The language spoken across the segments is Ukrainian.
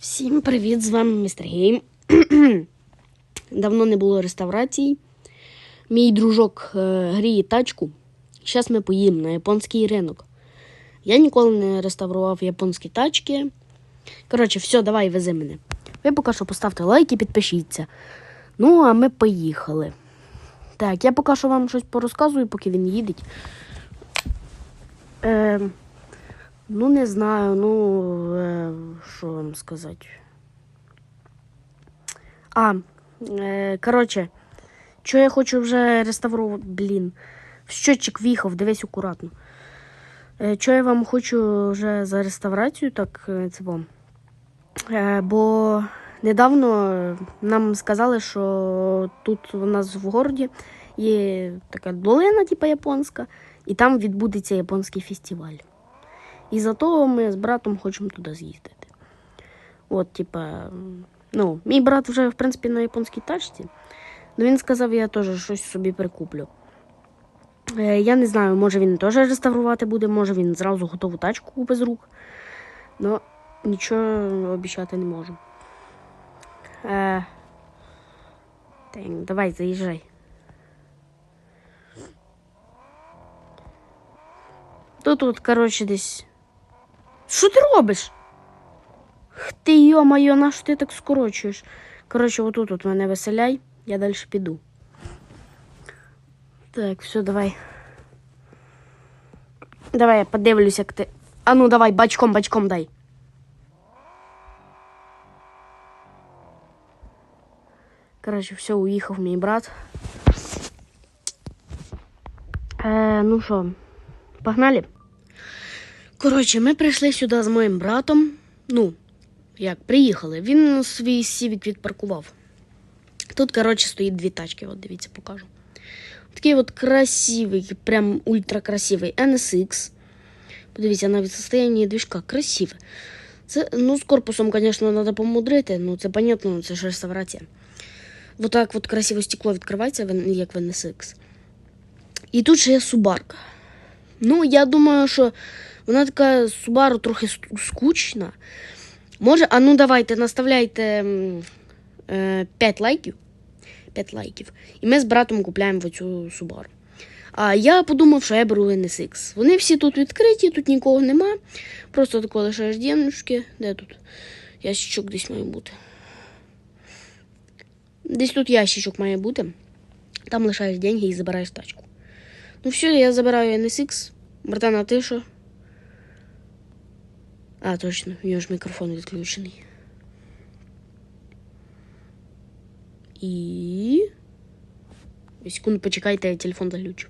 Всім привіт! З вами містер Гейм. Давно не було реставрацій. Мій дружок е, гріє тачку. Зараз ми поїмо на японський ринок. Я ніколи не реставрував японські тачки. Коротше, все, давай вези мене. Ви поки що поставте лайк і підпишіться. Ну, а ми поїхали. Так, я поки що вам щось порозказую, поки він їде. Е, ну, не знаю, ну, е, що вам сказати. А, е, коротше, що я хочу вже реставрувати, блін. Щотчик в'їхав, дивись акуратно. Е, що я вам хочу вже за реставрацію, так е, це вам. Е, бо недавно нам сказали, що тут у нас в городі є така долина, типу японська, і там відбудеться японський фестиваль. І за того ми з братом хочемо туди з'їздити. От, типа, ну, мій брат вже, в принципі, на японській тачці. Ну він сказав, я теж щось собі прикуплю. Е, я не знаю, може він теж реставрувати буде, може він зразу готову тачку купить з рук. Ну, нічого обіцяти не можу. Е, так, давай, заїжджай. Тут, тут, коротше, десь. Що ти робиш? Х Ти йо-моє, на що ти так скорочуєш? Коротше, отут от мене веселяй, я далі піду. Так, все, давай. Давай я подивлюсь, як ти. А ну давай, бачком, бачком дай. Коротше, все, уїхав мій брат. Е, ну що, погнали? Коротше, ми прийшли сюди з моїм братом. Ну, як, приїхали. Він свій сівік відпаркував. Тут, коротше, стоїть дві тачки, от дивіться, покажу. Такий от красивий, прям ультракрасивий NSX. Подивіться, навіть состояние движка красиве. Це, ну, з корпусом, звісно, треба помудрити, ну це понятно, це ж реставрація. Вот так от красиве стекло відкривається, як в NSX. І тут ще є Субарка. Ну, я думаю, що вона така Subaru трохи скучна. Може, а ну давайте, наставляйте е, 5 лайків. 5 лайків. І ми з братом купляємо оцю Subaru. А я подумав, що я беру NSX. Вони всі тут відкриті, тут нікого нема. Просто тако лишаєш денежки. Де тут? Ящичок десь має бути. Десь тут ящичок має бути. Там лишаєш деньги і забираєш тачку. Ну все, я забираю NSX. Братан, а ти що? А, точно, у нього ж мікрофон відключений. І. Секунду, почекайте, я телефон заглючу.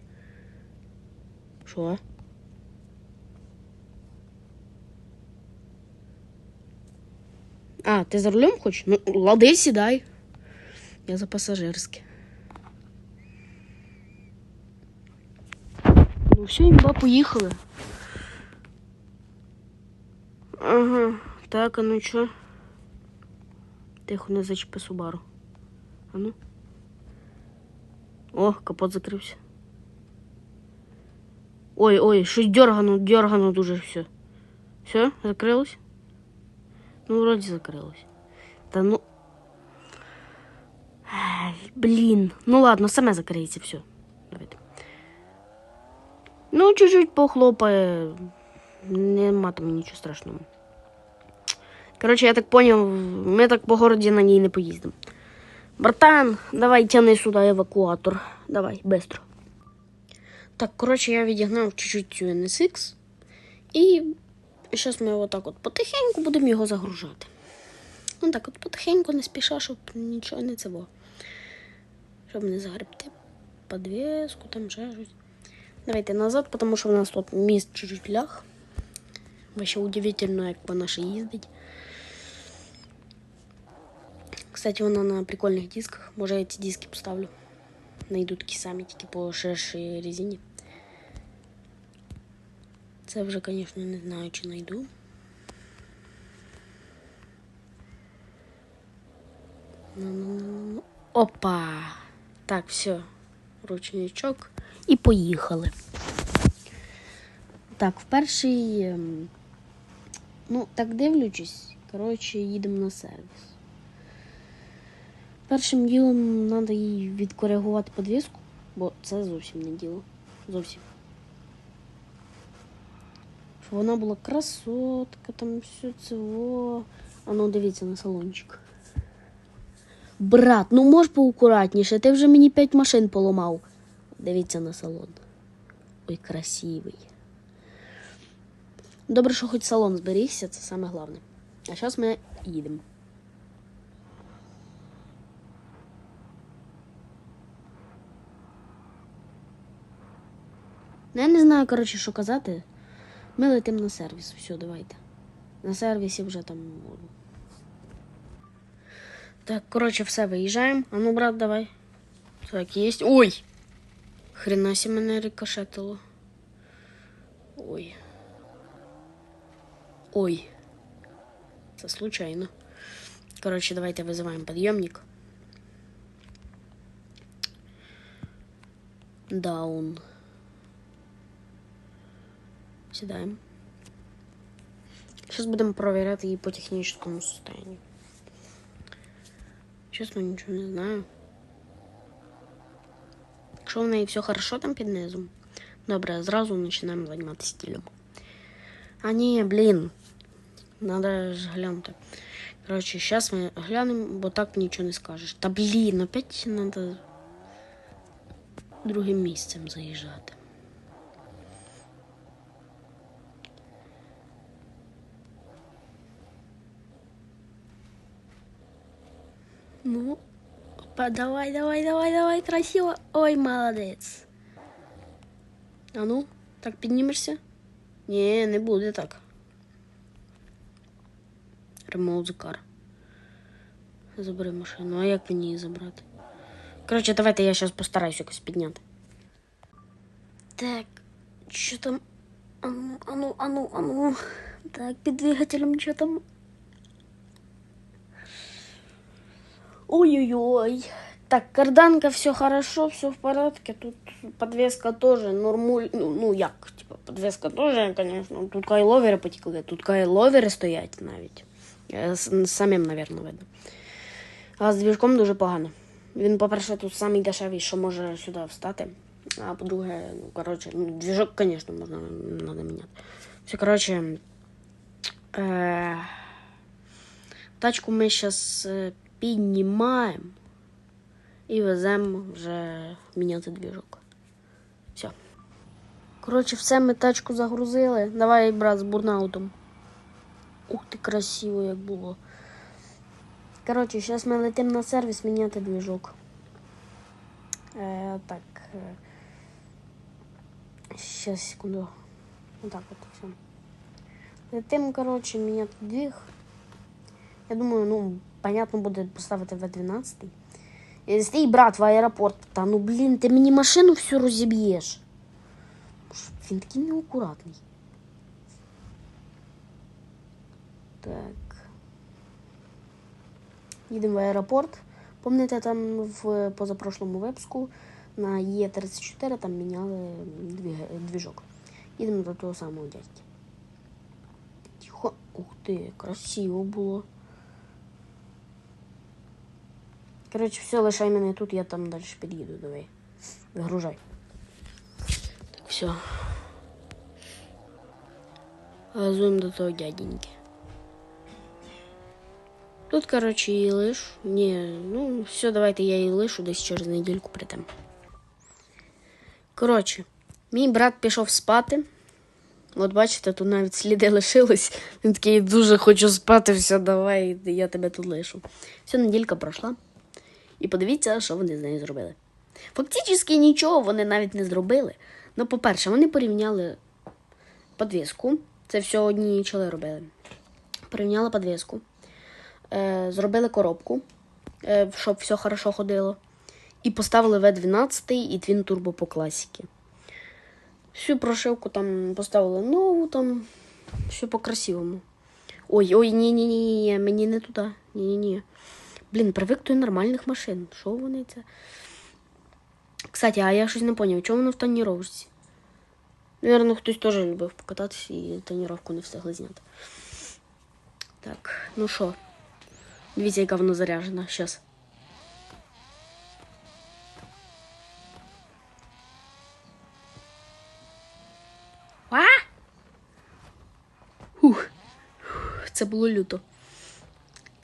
Що? А, ти за рулем хочеш? Ну, лади, сідай. Я за пасажирське. Ну все, імба, поїхали. Ага, так, а ну чо? Тихо, не зачепи Субару. А ну. О, капот закрився. Ой, ой, щось дергано, дергано дуже все. Все, закрилось? Ну, вроді закрилось. Та ну. Ай, блін. Ну ладно, саме закриється все. Давайте. Ну, чуть-чуть похлопає. Нема там нічого страшного. Коротше, я так поняв, ми так по городі на ній не поїздимо. Братан, давай тяни сюди евакуатор. Давай, быстро. Так, коротше, я відігнав чуть-чуть цю NSX. І зараз ми отак от потихеньку будемо його загружати. Ну так от потихеньку, не спіша, щоб нічого не цього. Щоб не загребти подвеску, там ще щось. Давайте назад, тому що в нас тут міст чуть-чуть ляг. Вообще удивительно, як по нашій їздить. Кстати, вона на прикольних дисках. Може я ці диски поставлю. Найду такі самі, тільки по ширшій резині. Це вже, звісно, не знаю, чи знайду. Ну-ну-ну-ну. Опа! Так, все. Ручничок. І поїхали. Так, в перший. Ну, так дивлячись, Коротше, їдемо на сервіс. Першим ділом треба їй відкоригувати подвіску, бо це зовсім не діло. Зовсім. Щоб вона була красотка, там все це. А ну дивіться на салончик. Брат, ну можеш поакуратніше, ти вже мені п'ять машин поламав. Дивіться на салон. Ой, красивий. Добре, що хоч салон зберігся, це саме головне. А зараз ми їдемо. Ну, я не знаю, коротше, що казати. Ми летимо на сервіс. Все, давайте. На сервісі вже там. Так, коротше, все, виїжджаємо. А ну, брат, давай. Так, есть. Ой! Хрена мене рикошетило. Ой. Ой. Це случайно. Коротше, давайте визиваємо підйомник. Даун. Сідаємо. Зараз будемо перевіряти її по технічному состоянию. Чесно, нічого не знаю. Якщо в неї все хорошо там під низом, добре, зразу починаємо займатися стилем. А ні, блін. Надо ж глянути. Коротше, зараз ми глянемо, бо так нічого не скажеш. Та блін, опять треба другим місцем заїжджати. Ну, опа, давай, давай, давай, давай, красиво. Ой, молодець. А ну, так піднімешся? Ні, не буде так. Remote the car. Забери машину. А як мені її забрати? Коротше, давайте я зараз постараюсь якось підняти. Так, що там? Ану, ану, ану, ану. Так, під двигателем що там? Ой-ой-ой. Так, карданка, все хорошо, все в порядке. Тут подвеска тоже нормуль. Ну, ну як, типа, подвеска тоже, конечно. Тут кайловери потекли, тут кайловери стоять навіть. Е, Самим, напевно, видно. А з двіжком дуже погано. Він, по-перше, тут самий дешевий, що може сюди встати. А по-друге, ну, коротше, ну, двіжок, звісно, можна надо міняти. Все, коротше. Е- тачку ми зараз піднімаємо і веземо вже міняти двіжок. Все. Коротше, все, ми тачку загрузили. Давай, брат, з бурнаутом. Ух ти, красиво як було. Коротше, зараз ми летимо на сервіс міняти двіжок. Е, так. Щас, секунду. Отак от все. Летим, коротше, міняти двіг. Я думаю, ну, понятно буде поставити В12. Е, Стій, брат, в аеропорт. Та ну блін, ти мені машину всю. Ш- Він такий неакуратний. Так. Їдемо в аеропорт. Помните, там в позапрошлому випуску на Е34 там міняли двіг- двіжок. Їдемо до того самого дядьки. Тихо. Ух ти, красиво було. Коротше, все, лишай мене тут, я там далі під'їду, давай. Вигружай. Так, все. Газуємо до того дяденьки. Тут, коротше, її лишу. Ні, ну, все, давайте я її лишу, десь через недільку прийдемо. Коротше, мій брат пішов спати. От бачите, тут навіть сліди лишились. Він такий дуже хочу спати, все, давай, я тебе тут лишу. Все, неділька пройшла. І подивіться, що вони з нею зробили. Фактично нічого вони навіть не зробили. Ну, по-перше, вони порівняли подвіску. Це все одні чоли робили. Порівняли подвіску. Е, зробили коробку, е, щоб все хорошо ходило. І поставили V12 і Twin Turbo по класіки. Всю прошивку там поставили нову, там все по-красивому. Ой, ой, ні, ні, ні, ні, мені не туди. Ні, ні, ні. Блін, привик до нормальних машин. Що вони це? Кстати, а я щось не поняв, чому воно в тоніровці? Наверно, хтось теж любив покататися і тоніровку не встигли зняти. Так, ну що? Яка вона заряжена. Щас. А? Ух. Це було люто.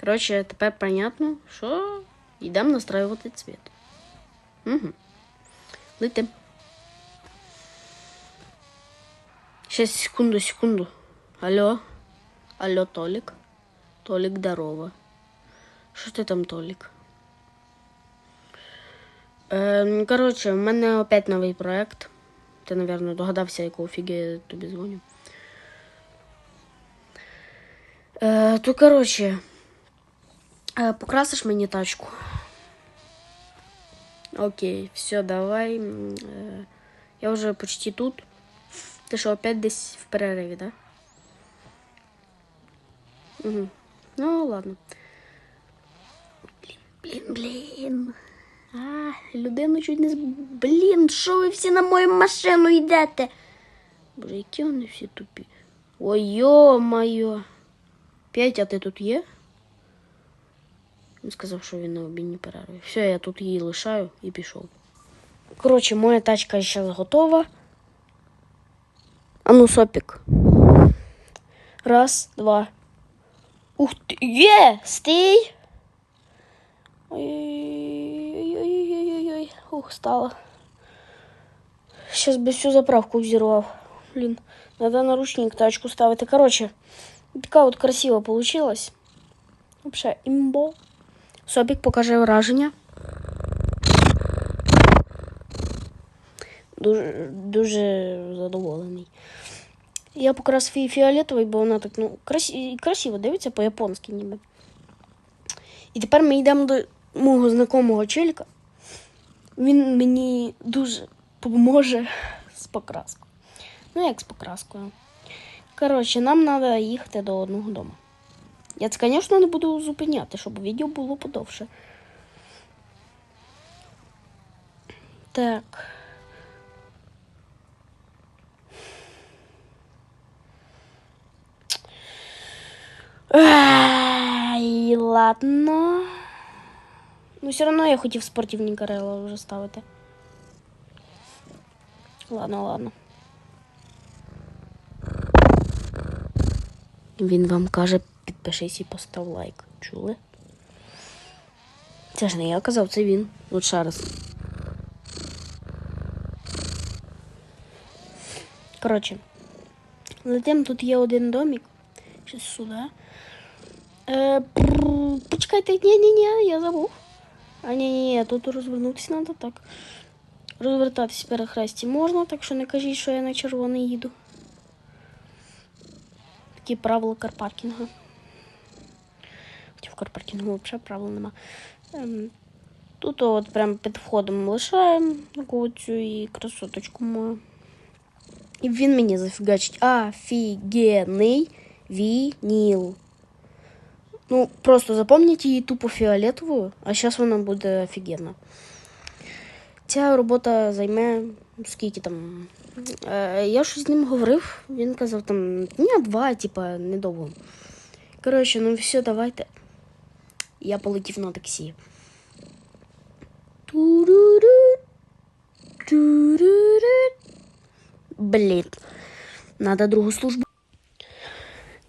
Коротше, тепер понятно, що йдемо настраювати цвіт. Угу. Летим. Сейчас, секунду, секунду. Алло. Алло, Толик. Толик, здорово. Що ти там, Толик? Ем, коротше, в мене опять новий проект. Ти, напевно, догадався, якого фіги я тобі дзвоню. Е, то, коротше, е, покрасиш мені тачку. Окей, все, давай. Е, я вже почти тут. Ти що, опять десь в перериві, да? Угу. Ну, ладно. Блін, блін. А, людину чуть не з... Блін, що ви всі на мою машину йдете? Боже, які вони всі тупі. Ой, йо-моє. Петя, ти тут є? Він сказав, що він на обідній перерві. Все, я тут її лишаю і пішов. Коротше, моя тачка зараз готова. А ну, сопік. Раз, два. Ух ти. Є! Стій! Ой-ой-ой-ой-ой-ой. Ух, стало. Сейчас бы всю заправку взорвав. Блин, надо наручник тачку ставити. Короче, така от красиво получилось. Вообще, імбо. Собік покаже враження. Дуже, дуже задоволений. Я покрасив її фіолетовий, бо вона так ну, красі... красиво дивиться по-японськи ніби. І тепер ми йдемо до мого знайомого челька. Він мені дуже допоможе з покраскою. Ну, як з покраскою. Коротше, нам треба їхати до одного дому. Я це, звісно, не буду зупиняти, щоб відео було подовше. Так. Ай, ладно. Ну, все одно я хотів спортивні карела вже ставити. Ладно, ладно. Він вам каже, підпишись і постав лайк. Чули? Це ж не я казав, це він. От ще раз. Коротше, летим, тут є один домик. Щось сюди. Е, почекайте, ні-ні-ні, я забув. А ні-ні-ні, тут розвернутися треба так. Розвертатись в перехресті можна, так що не кажіть, що я на червоний їду. Такі правила карпаркінгу. Хоча в карпаркінгу взагалі правил нема. Ем, тут от прям під входом лишаємо таку цю і красоточку мою. І він мені зафігачить офігенний вініл. Ну, просто запомніть її тупо фіолетовою, а зараз вона буде офігенна. Ця робота займе скільки там. Е, я щось з ним говорив, він казав там дня два, типа, недовго. Коротше, ну все, давайте. Я полетів на таксі. Блін. Надо другу службу.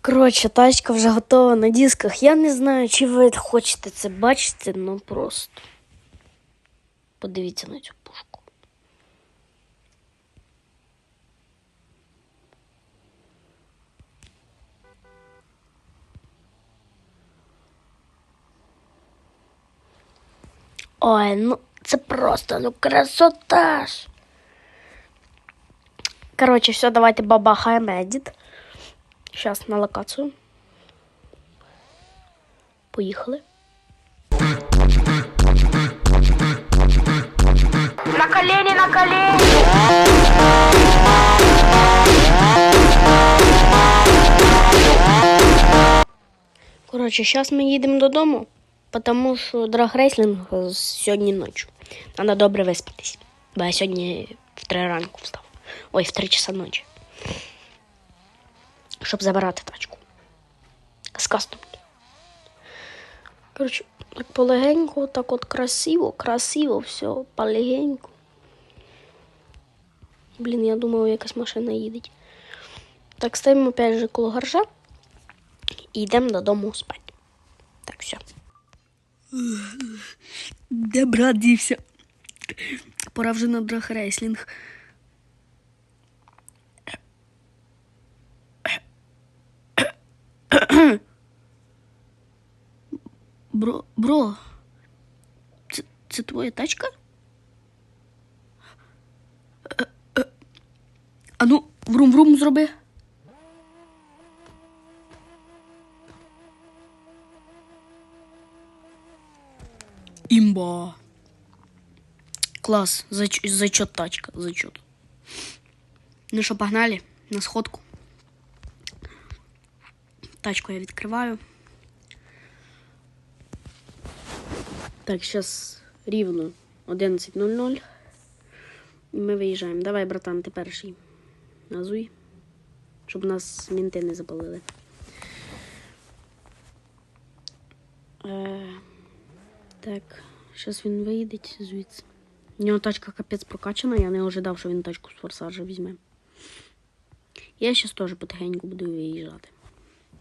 Коротше, тачка вже готова на дисках. Я не знаю, чи ви хочете це бачити, ну просто. Подивіться на цю пушку. Ой, ну це просто ну красота ж. Короче, все, давайте бабахаем edit. Сейчас на локацию. Поїхали. На колени, на колени! Коротше, зараз ми їдемо додому, тому що драгрейслінг сьогодні ночі. Треба добре виспатись. Бо я сьогодні в три ранку встав. Ой, в три часа ночі. Щоб забирати тачку. Сказка. Коротше, так полегенько, так от красиво, красиво, все, полегенько. Блін, я думав, якась машина їде. Так, стоїмо опять же коло гаража і йдемо додому спати. Так, все. Де брат дівся? Пора вже на драхрейслінг. Бро, бро, це, це твоя тачка? Е, е, А ну, врум-врум зроби. Імба. Клас, зач, зачет тачка, зачет. Ну що, погнали на сходку. Тачку я відкриваю. Так, зараз рівно 11.00. І ми виїжджаємо. Давай, братан, ти перший. Газуй. Щоб нас мінти не запалили. Е, так, зараз він виїде звідси. У нього тачка капець прокачана, я не ожидав, що він тачку з форсажа візьме. Я зараз теж потихеньку буду виїжджати.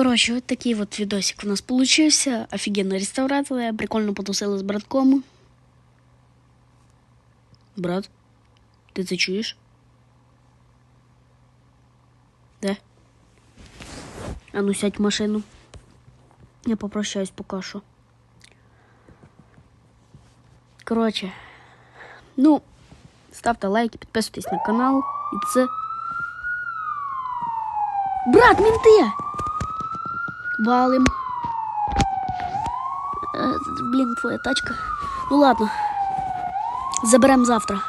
Коротше, от такий от відосик у нас получився. Офігенна реставрація. Прикольно потусили з братком. Брат, ти це чуєш? Де? А ну сядь в машину. Я попрощаюсь поки що. Коротше. Ну, ставте лайки, підписуйтесь на канал. І це. Брат, мінти! Валим. Э, блін, твоя тачка. Ну ладно. Заберем завтра.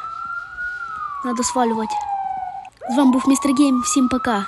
Надо свалювати. З вами був містер Гейм. Всім пока.